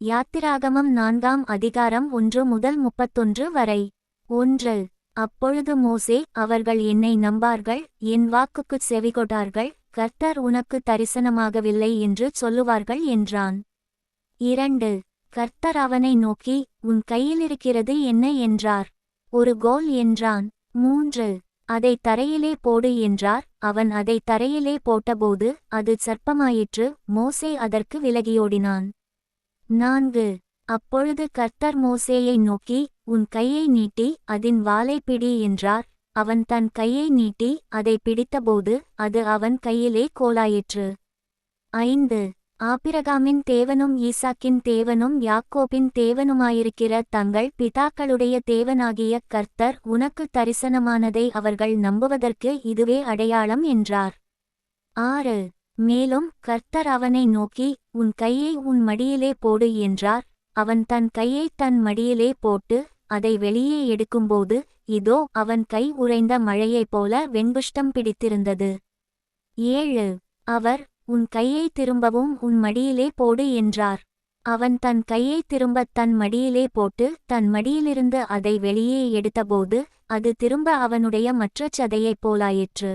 யாத்திராகமம் நான்காம் அதிகாரம் ஒன்று முதல் முப்பத்தொன்று வரை. ஒன்று. அப்பொழுது மோசே அவர்கள் என்னை நம்பார்கள் என் வாக்குக்குச் செவிகொண்டார்கள் கர்த்தர் உனக்கு தரிசனமாகவில்லை என்று சொல்லுவார்கள் என்றான். இரண்டு. கர்த்தர் அவனை நோக்கி உன் கையிலிருக்கிறது என்ன? என்றார். ஒரு கோல் என்றான். மூன்று. அதை தரையிலே போடு என்றார். அவன் அதை தரையிலே போட்டபோது அது சர்ப்பமாயிற்று மோசே அதற்கு விலகியோடினான் நான்கு. அப்பொழுது கர்த்தர் மோசேயை நோக்கி உன் கையை நீட்டி அதன் வாலை பிடி என்றார். அவன் தன் கையை நீட்டி அதை பிடித்தபோது அது அவன் கையிலே கோலாயிற்று. ஐந்து. ஆபிரகாமின் தேவனும் ஈசாக்கின் தேவனும் யாக்கோபின் தேவனுமாயிருக்கிற தங்கள் பிதாக்களுடைய தேவனாகிய கர்த்தர் உனக்கு தரிசனமானதை அவர்கள் நம்புவதற்கு இதுவே அடையாளம் என்றார். ஆறு. மேலும் கர்த்தர் அவனை நோக்கி உன் கையை உன் மடியிலே போடு என்றார். அவன் தன் கையை தன் மடியிலே போட்டு அதை வெளியே எடுக்கும்போது இதோ அவன் கை உறைந்த மழையைப் போல வெண்புஷ்டம் பிடித்திருந்தது. ஏழு. அவர் உன் கையை திரும்பவும் உன் மடியிலே போடு என்றார். அவன் தன் கையை திரும்பத் தன் மடியிலே போட்டு தன் மடியிலிருந்து அதை வெளியே எடுத்தபோது அது திரும்ப அவனுடைய மற்ற சதையைப் போலாயிற்று.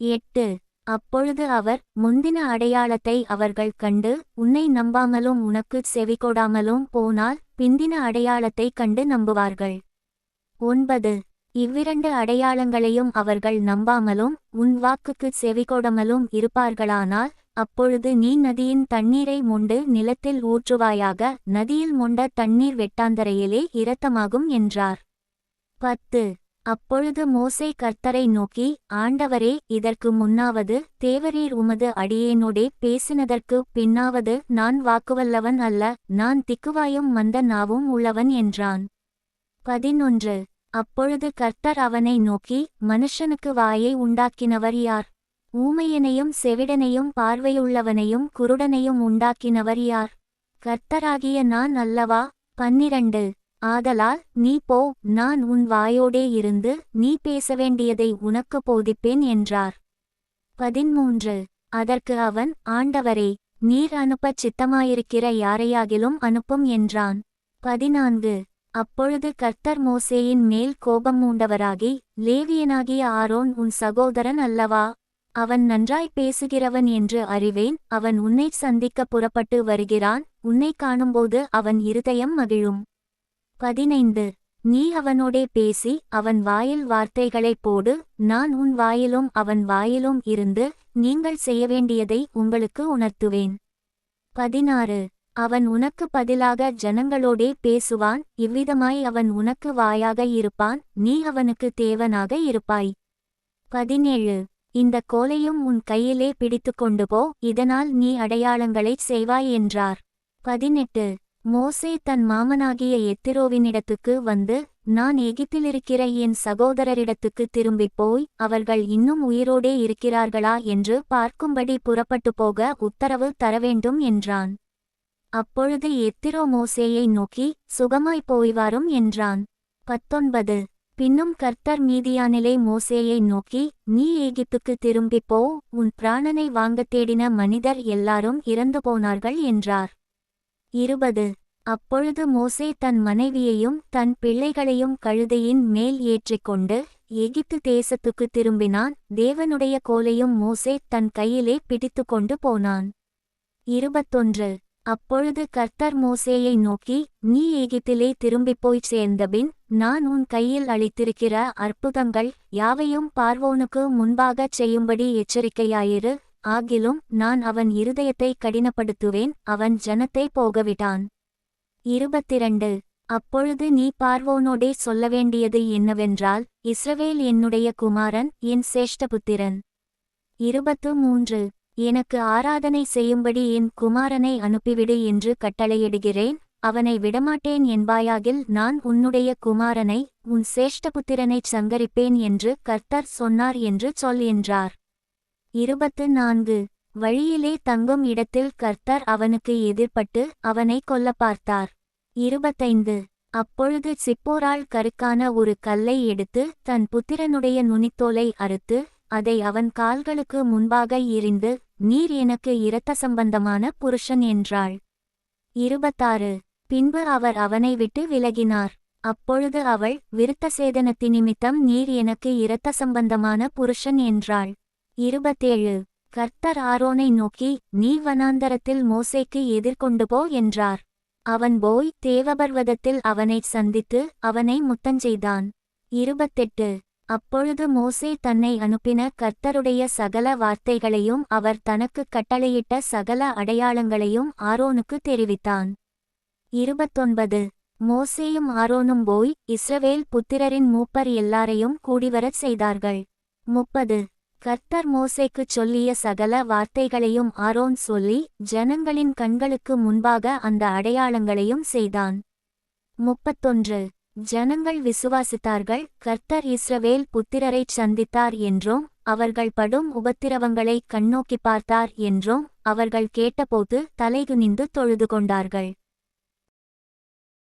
எட்டு. அப்பொழுது அவர் முந்தின அடையாளத்தை அவர்கள் கண்டு உன்னை நம்பாமலும் உனக்குச் செவிகொடாமலும் போனால் பிந்தின அடையாளத்தைக் கண்டு நம்புவார்கள். ஒன்பது. இவ்விரண்டு அடையாளங்களையும் அவர்கள் நம்பாமலும் உன் வாக்குக்குச் செவிகொடாமலும் இருப்பார்களானால் அப்பொழுது நீ நதியின் தண்ணீரை மொண்டு நிலத்தில் ஊற்றுவாயாக நதியில் மொண்ட தண்ணீர் வெட்டாந்தரையிலே இரத்தமாகும் என்றார். பத்து. அப்பொழுது மோசே கர்த்தரை நோக்கி ஆண்டவரே இதற்கு முன்னாவது தேவரீர் உமது அடியேனோடே பேசினதற்கு பின்னாவது நான் வாக்குவல்லவன் அல்ல நான் திக்குவாயும் மந்த நாவும் உள்ளவன் என்றான். பதினொன்று. அப்பொழுது கர்த்தர் அவனை நோக்கி மனுஷனுக்கு வாயை உண்டாக்கினவர் யார்? ஊமையனையும் செவிடனையும் பார்வையுள்ளவனையும் குருடனையும் உண்டாக்கினவர் யார்? கர்த்தராகிய நான் அல்லவா? பன்னிரண்டு. ஆதலால் நீ போ நான் உன் வாயோடே இருந்து நீ பேச வேண்டியதை உனக்கு போதிப்பேன் என்றார். பதிமூன்று அதற்கு அவன் ஆண்டவரே நீர் அனுப்பச் சித்தமாயிருக்கிற யாரையாகிலும் அனுப்பும் என்றான். பதினான்கு. அப்பொழுது கர்த்தர் மோசேயின் மேல் கோபம் மூண்டவராகி லேவியனாகிய ஆரோன் உன் சகோதரன் அல்லவா? அவன் நன்றாய் பேசுகிறவன் என்று அறிவேன் அவன் உன்னைச் சந்திக்க புறப்பட்டு வருகிறான் உன்னைக் காணும்போது அவன் இருதயம் மகிழும். பதினைந்து. நீ அவனோடே பேசி அவன் வாயில் வார்த்தைகளைப் போடு நான் உன் வாயிலும் அவன் வாயிலும் இருந்து நீங்கள் செய்ய வேண்டியதை உங்களுக்கு உணர்த்துவேன். பதினாறு. அவன் உனக்கு பதிலாக ஜனங்களோடே பேசுவான் இவ்விதமாய் அவன் உனக்கு வாயாக இருப்பான் நீ அவனுக்கு தேவனாக இருப்பாய். பதினேழு. இந்த கோலையும் உன் கையிலே பிடித்துக்கொண்டு போ இதனால் நீ அடையாளங்களைச் செய்வாய் என்றார். பதினெட்டு. மோசே தன் மாமனாகிய எத்திரோவினிடத்துக்கு வந்து நான் எகிப்திலிருக்கிற என் சகோதரரிடத்துக்கு திரும்பிப் போய் அவர்கள் இன்னும் உயிரோடே இருக்கிறார்களா? என்று பார்க்கும்படி புறப்பட்டு போக உத்தரவு தரவேண்டும் என்றான். அப்பொழுது எத்திரோ மோசேயை நோக்கி சுகமாய் போய்வாரும் என்றான். பத்தொன்பது. பின்னும் கர்த்தர் மீதியானிலே மோசேயை நோக்கி நீ ஏகிப்துக்கு திரும்பிப் போ உன் பிராணனை வாங்கத் தேடின மனிதர் எல்லாரும் இறந்து போனார்கள் என்றார். இருபது. அப்பொழுது மோசே தன் மனைவியையும் தன் பிள்ளைகளையும் கழுதையின் மேல் ஏற்றிக்கொண்டு எகிப்து தேசத்துக்கு திரும்பினான். தேவனுடைய கோலையும் மோசே தன் கையிலே பிடித்துக்கொண்டு போனான். இருபத்தொன்று. அப்பொழுது கர்த்தர் மோசேயை நோக்கி நீ எகிப்திலே திரும்பிப் போய்ச் சேர்ந்தபின் நான் உன் கையில் அளித்திருக்கிற அற்புதங்கள் யாவையும் பார்வோனுக்கு முன்பாகச் செய்யும்படி எச்சரிக்கையாயிரு. ஆகிலும் நான் அவன் இருதயத்தை கடினப்படுத்துவேன் அவன் ஜனத்தை போகவிட்டான். இருபத்திரண்டு. அப்பொழுது நீ பார்வோனோடே சொல்ல வேண்டியது என்னவென்றால் இஸ்ரவேல் என்னுடைய குமாரன் என் சேஷ்டபுத்திரன் இருபத்து மூன்று. எனக்கு ஆராதனை செய்யும்படி என் குமாரனை அனுப்பிவிடு என்று கட்டளையிடுகிறேன் அவனை விடமாட்டேன் என்பாயாகில் நான் உன்னுடைய குமாரனை உன் சேஷ்டபுத்திரனைச் சங்கரிப்பேன் என்று கர்த்தர் சொன்னார் என்று சொல் என்றார். இருபத்து நான்கு. வழியிலே தங்கும் இடத்தில் கர்த்தர் அவனுக்கு எதிர்ப்பட்டு அவனை கொல்ல பார்த்தார் இருபத்தைந்து. அப்பொழுது சிப்போரால் கருக்கான ஒரு கல்லை எடுத்து தன் புத்திரனுடைய நுனித்தோலை அறுத்து அதை அவன் கால்களுக்கு முன்பாக எறிந்து நீர் எனக்கு இரத்த சம்பந்தமான புருஷன் என்றாள். இருபத்தாறு. பின்பு அவர் அவனை விட்டு விலகினார். அப்பொழுது அவள் விருத்தசேதனத்தி நிமித்தம் நீர் எனக்கு இரத்த சம்பந்தமான புருஷன் என்றாள். இருபத்தேழு. கர்த்தர் ஆரோனை நோக்கி நீ வனாந்தரத்தில் மோசேக்கு எதிர்கொண்டு போ என்றார். அவன் போய் தேவபர்வதத்தில் அவனைச் சந்தித்து அவனை முத்தஞ்செய்தான் இருபத்தெட்டு. அப்பொழுது மோசே தன்னை அனுப்பின கர்த்தருடைய சகல வார்த்தைகளையும் அவர் தனக்குக் கட்டளையிட்ட சகல அடையாளங்களையும் ஆரோனுக்கு தெரிவித்தான். இருபத்தொன்பது. மோசேயும் ஆரோனும் போய் இஸ்ரவேல் புத்திரரின் மூப்பர் எல்லாரையும் கூடிவரச் செய்தார்கள். முப்பது. கர்த்தர் மோசேக்குச் சொல்லிய சகல வார்த்தைகளையும் ஆரோன் சொல்லி ஜனங்களின் கண்களுக்கு முன்பாக அந்த அடையாளங்களையும் செய்தான். முப்பத்தொன்று. ஜனங்கள் விசுவாசித்தார்கள் கர்த்தர் இஸ்ரவேல் புத்திரரைச் சந்தித்தார் என்றும் அவர்கள் படும் உபத்திரவங்களை கண்ணோக்கி பார்த்தார் என்றும் அவர்கள் கேட்டபோது தலைகுனிந்து தொழுது கொண்டார்கள்.